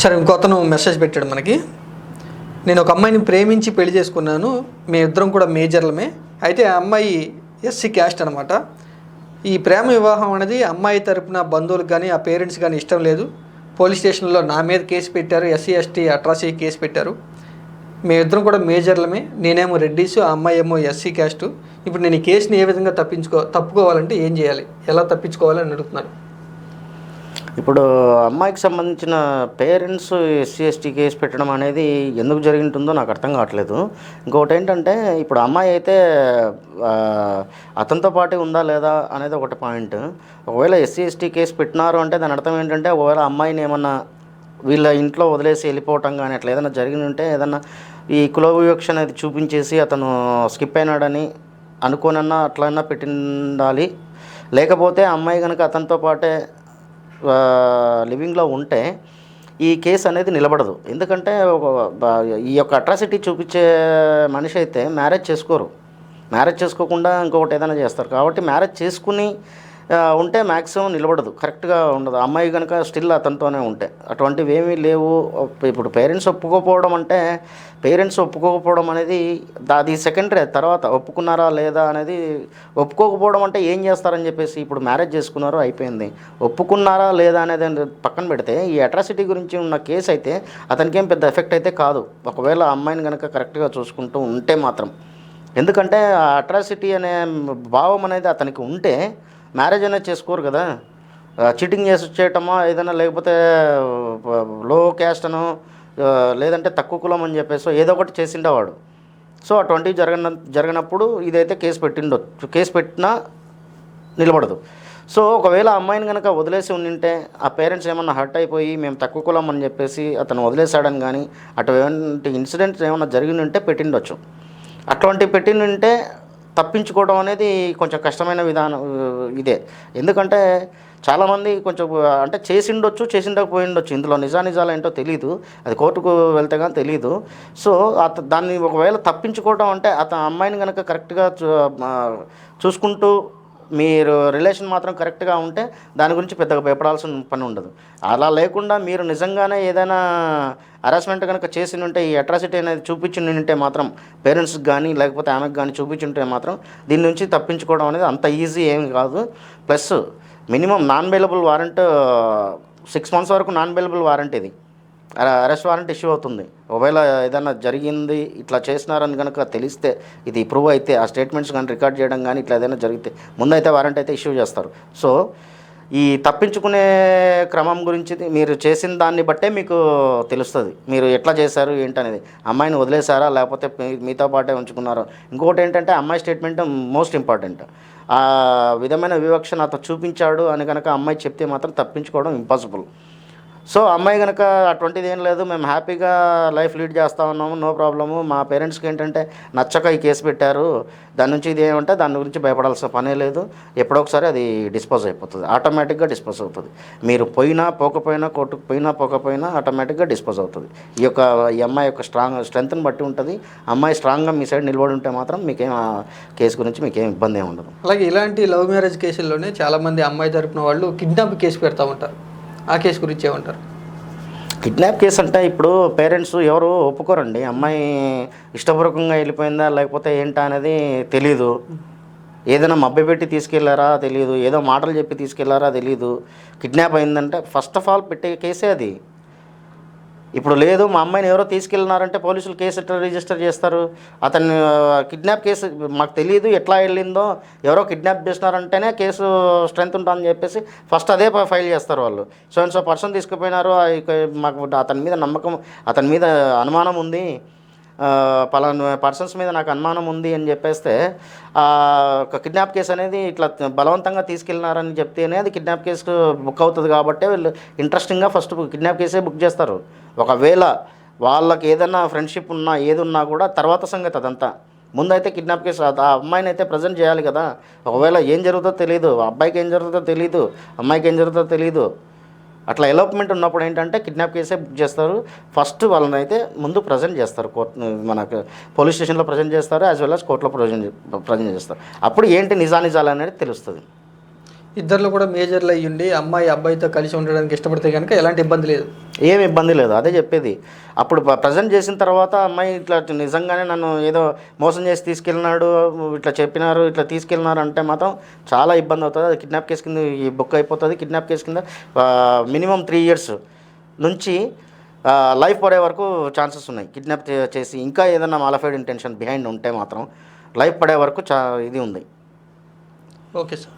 సరే ఇంకొతను మెసేజ్ పెట్టాడు మనకి. నేను ఒక అమ్మాయిని ప్రేమించి పెళ్ళి చేసుకున్నాను. మీ ఇద్దరం కూడా మేజర్లమే. అయితే ఆ అమ్మాయి ఎస్సీ క్యాస్ట్ అనమాట ఈ ప్రేమ వివాహం అనేది అమ్మాయి తరపున బంధువులకు కానీ ఆ పేరెంట్స్ కానీ ఇష్టం లేదు. పోలీస్ స్టేషన్లో నా మీద కేసు పెట్టారు. ఎస్సీ ఎస్టీ అట్రాసిటీ కేసు పెట్టారు. మేమిద్దరం కూడా మేజర్లమే. నేనేమో రెడ్డీస్ ఆ అమ్మాయి ఏమో ఎస్సీ క్యాస్ట్ ఇప్పుడు నేను ఈ కేసుని ఏ విధంగా తప్పించుకో తప్పుకోవాలంటే ఏం చేయాలి? ఎలా తప్పించుకోవాలని అడుగుతున్నాను ఇప్పుడు అమ్మాయికి సంబంధించిన పేరెంట్స్ ఎస్సీ ఎస్టీ కేసు పెట్టడం అనేది ఎందుకు జరిగింటుందో నాకు అర్థం కావట్లేదు. ఇంకొకటి ఏంటంటే ఇప్పుడు అమ్మాయి అయితే అతనితో పాటే ఉందా లేదా అనేది ఒకటి పాయింట్. ఒకవేళ ఎస్సీ ఎస్టీ కేసు పెట్టినారు అంటే దాని అర్థం ఏంటంటే ఒకవేళ అమ్మాయిని ఏమన్నా వీళ్ళ ఇంట్లో వదిలేసి వెళ్ళిపోవటం కానీ అట్లా ఏదైనా జరిగి ఉంటే ఏదన్నా ఈ కుల వివక్ష అనేది చూపించేసి అతను స్కిప్ అయినాడని అనుకోనన్నా అట్లన్నా పెట్టిండాలి. లేకపోతే అమ్మాయి కనుక అతనితో పాటే లివింగ్లో ఉంటే ఈ కేసు అనేది నిలబడదు. ఎందుకంటే ఈ యొక్క అట్రాసిటీ చూపించే మనిషి అయితే మ్యారేజ్ చేసుకోరు. మ్యారేజ్ చేసుకోకుండా ఇంకొకటి ఏదైనా చేస్తారు. కాబట్టి మ్యారేజ్ చేసుకుని ఉంటే మ్యాక్సిమం నిలబడదు. కరెక్ట్గా ఉండదు. అమ్మాయి కనుక స్టిల్ అతనితోనే ఉంటే. అటువంటివి ఏమీ లేవు. ఇప్పుడు పేరెంట్స్ ఒప్పుకోకపోవడం అంటే పేరెంట్స్ ఒప్పుకోకపోవడం అనేది అది సెకండరీ. తర్వాత ఒప్పుకున్నారా లేదా అనేది ఒప్పుకోకపోవడం అంటే ఏం చేస్తారని చెప్పేసి ఇప్పుడు మ్యారేజ్ చేసుకున్నారో అయిపోయింది. ఒప్పుకున్నారా లేదా అనేది పక్కన పెడితే ఈ అట్రాసిటీ గురించి ఉన్న కేసు అయితే అతనికి ఏం పెద్ద ఎఫెక్ట్ అయితే కాదు. ఒకవేళ అమ్మాయిని కనుక కరెక్ట్గా చూసుకుంటూ ఉంటే మాత్రం. ఎందుకంటే ఆ అట్రాసిటీ అనే భావం అనేది అతనికి ఉంటే మ్యారేజ్ అనేది చేసుకోరు కదా. చీటింగ్ చేసి వచ్చేయటమో ఏదైనా లేకపోతే లో క్యాస్ట్ అనో లేదంటే తక్కువ కులం అని చెప్పేసి ఏదో ఒకటి చేసిండేవాడు. సో అటువంటివి జరగన జరగనప్పుడు ఇదైతే కేసు పెట్టిండొచ్చు. కేసు పెట్టినా నిలబడదు. సో ఒకవేళ అమ్మాయిని కనుక వదిలేసి ఉండింటే ఆ పేరెంట్స్ ఏమన్నా హర్ట్ అయిపోయి మేము తక్కువ కులం అని చెప్పేసి అతను వదిలేశాడని కానీ అటువంటి ఇన్సిడెంట్స్ ఏమన్నా జరిగి ఉంటే పెట్టిండొచ్చు. అటువంటి పెట్టిండుంటే తప్పించుకోవడం అనేది కొంచెం కష్టమైన విధానం ఇదే. ఎందుకంటే చాలామంది కొంచెం అంటే చేసిండొచ్చు చేసిండకపోయిండొచ్చు. ఇందులో నిజానిజాలు ఏంటో తెలియదు అది కోర్టుకు వెళ్తే కానీ తెలియదు సో అత దాన్ని ఒకవేళ తప్పించుకోవడం అంటే అతను అమ్మాయిని కనుక కరెక్ట్గా చూసుకుంటూ మీరు రిలేషన్ మాత్రం కరెక్ట్గా ఉంటే దాని గురించి పెద్దగా భయపడాల్సిన పని ఉండదు. అలా లేకుండా మీరు నిజంగానే ఏదైనా హరాస్మెంట్ కనుక చేసి ఉంటే ఈ అట్రాసిటీ అనేది చూపించి ఉంటే మాత్రం పేరెంట్స్కి కానీ లేకపోతే ఆమెకు కానీ చూపించుంటే మాత్రం దీని నుంచి తప్పించుకోవడం అనేది అంత ఈజీ ఏమి కాదు. Plus minimum non available warrant six months వరకు నాన్ అవైలబుల్ వారెంట్ ఇది. అరెస్ట్ వారెంట్ ఇష్యూ అవుతుంది. ఒకవేళ ఏదైనా జరిగింది ఇట్లా చేసినారని కనుక తెలిస్తే ఇది ప్రూవ్ అయితే ఆ స్టేట్మెంట్స్ కానీ రికార్డ్ చేయడం కానీ ఇట్లా ఏదైనా జరిగితే ముందైతే వారెంట్ అయితే ఇష్యూ చేస్తారు. సో ఈ తప్పించుకునే క్రమం గురించి మీరు చేసిన దాన్ని బట్టే మీకు తెలుస్తుంది. మీరు ఎట్లా చేశారు ఏంటనేది. అమ్మాయిని వదిలేశారా లేకపోతే మీ- మీతో పాటే ఉంచుకున్నారా? ఇంకోటి ఏంటంటే అమ్మాయి స్టేట్మెంట్ మోస్ట్ ఇంపార్టెంట్. ఆ విధమైన వివక్ష నాతో చూపించాడు అని కనుక అమ్మాయి చెప్తే మాత్రం తప్పించుకోవడం ఇంపాసిబుల్. సో అమ్మాయి కనుక అటువంటిది ఏం లేదు మేము హ్యాపీగా లైఫ్ లీడ్ చేస్తూ ఉన్నాము నో ప్రాబ్లము. మా పేరెంట్స్కి ఏంటంటే నచ్చక ఈ కేసు పెట్టారు. దాని నుంచి ఇది ఏమంటే దాని గురించి భయపడాల్సిన పనే లేదు. ఎప్పుడో ఒకసారి అది డిస్పోజ్ అయిపోతుంది. ఆటోమేటిక్గా డిస్పోజ్ అవుతుంది. మీరు పోయినా పోకపోయినా కోర్టుకు పోయినా పోకపోయినా ఆటోమేటిక్గా డిస్పోజ్ అవుతుంది. ఈ యొక్క ఈ అమ్మాయి యొక్క స్ట్రాంగ్ స్ట్రెంత్ని బట్టి ఉంటుంది. అమ్మాయి స్ట్రాంగ్గా మీ సైడ్ నిలబడి ఉంటే మాత్రం మీకేం ఆ కేసు గురించి మీకేం ఇబ్బంది ఏమి ఉండదు. అలాగే ఇలాంటి లవ్ మ్యారేజ్ కేసుల్లోనే చాలామంది అమ్మాయి తరపున వాళ్ళు కిడ్నాప్ కేసు పెడతా ఉంటారు. ఆ కేసు గురించి ఏమంటారు? కిడ్నాప్ కేసు అంటే ఇప్పుడు పేరెంట్స్ ఎవరు ఒప్పుకోరండి. అమ్మాయి ఇష్టపూర్వకంగా వెళ్ళిపోయిందా లేకపోతే ఏంటా అనేది తెలీదు. ఏదైనా మభ్యపెట్టి తీసుకెళ్ళారా తెలియదు ఏదో మాటలు చెప్పి తీసుకెళ్ళారా తెలియదు కిడ్నాప్ అయిందంటే ఫస్ట్ ఆఫ్ ఆల్ పెట్టే కేసే అది. ఇప్పుడు లేదు మా అమ్మాయిని ఎవరో తీసుకెళ్ళినారంటే పోలీసులు కేసు ఎట్లా రిజిస్టర్ చేస్తారు? అతను కిడ్నాప్ కేసు మాకు తెలియదు ఎట్లా వెళ్ళిందో ఎవరో కిడ్నాప్ చేసినారంటేనే కేసు స్ట్రెంత్ ఉంటుందని చెప్పేసి ఫస్ట్ అదే ఫైల్ చేస్తారు వాళ్ళు. సో అండ్ సో పర్సన్ తీసుకుపోయినారు మాకు అతని మీద నమ్మకం అతని మీద అనుమానం ఉంది. పలానా పర్సన్స్ మీద నాకు అనుమానం ఉంది అని చెప్పేస్తే ఒక కిడ్నాప్ కేసు అనేది ఇట్లా బలవంతంగా తీసుకెళ్ళినారని చెప్తేనే అది కిడ్నాప్ కేసు బుక్ అవుతుంది కాబట్టి వీళ్ళు ఇంట్రెస్టింగ్గా ఫస్ట్ కిడ్నాప్ కేసే బుక్ చేస్తారు. ఒకవేళ వాళ్ళకి ఏదైనా ఫ్రెండ్షిప్ ఉన్నా ఏది ఉన్నా కూడా తర్వాత సంగతి అదంతా. ముందైతే కిడ్నాప్ కేసు ఆ అమ్మాయిని అయితే ప్రజెంట్ చేయాలి కదా. ఒకవేళ ఏం జరుగుతుందో తెలియదు అబ్బాయికి ఏం జరుగుతుందో తెలియదు అమ్మాయికి ఏం జరుగుతుందో తెలియదు అట్లా ఎలోప్మెంట్ ఉన్నప్పుడు ఏంటంటే కిడ్నాప్ కేసే బుక్ చేస్తారు. ఫస్ట్ వాళ్ళని అయితే ముందు ప్రజెంట్ చేస్తారు. కోర్ట్ మనకు పోలీస్ స్టేషన్లో ప్రజెంట్ చేస్తారు యాజ్ వెల్ అస్ కోర్టులో ప్రజెంట్ ప్రజెంట్ చేస్తారు. అప్పుడు ఏంటి నిజానిజాలు అనేది తెలుస్తుంది. ఇద్దరిలో కూడా మేజర్లు అయ్యుండి అమ్మాయి అబ్బాయితో కలిసి ఉండడానికి ఇష్టపడితే కనుక ఎలాంటి ఇబ్బంది లేదు. ఏం ఇబ్బంది లేదు అదే చెప్పేది. అప్పుడు ప్రజెంట్ చేసిన తర్వాత అమ్మాయి ఇట్లా నిజంగానే నన్ను ఏదో మోసం చేసి తీసుకెళ్ళినాడు ఇట్లా చెప్పినారు ఇట్లా తీసుకెళ్ళినారు అంటే మాత్రం చాలా ఇబ్బంది అవుతుంది. అది కిడ్నాప్ కేసు కింద ఈ బుక్ అయిపోతుంది. కిడ్నాప్ కేసు కింద మినిమం త్రీ ఇయర్స్ నుంచి లైఫ్ పడే వరకు ఛాన్సెస్ ఉన్నాయి. కిడ్నాప్ చేసి ఇంకా ఏదైనా మాలఫైడ్ ఇంటెన్షన్ బిహైండ్ ఉంటే మాత్రం లైఫ్ పడే వరకు చా ఇది ఉంది. Okay sir.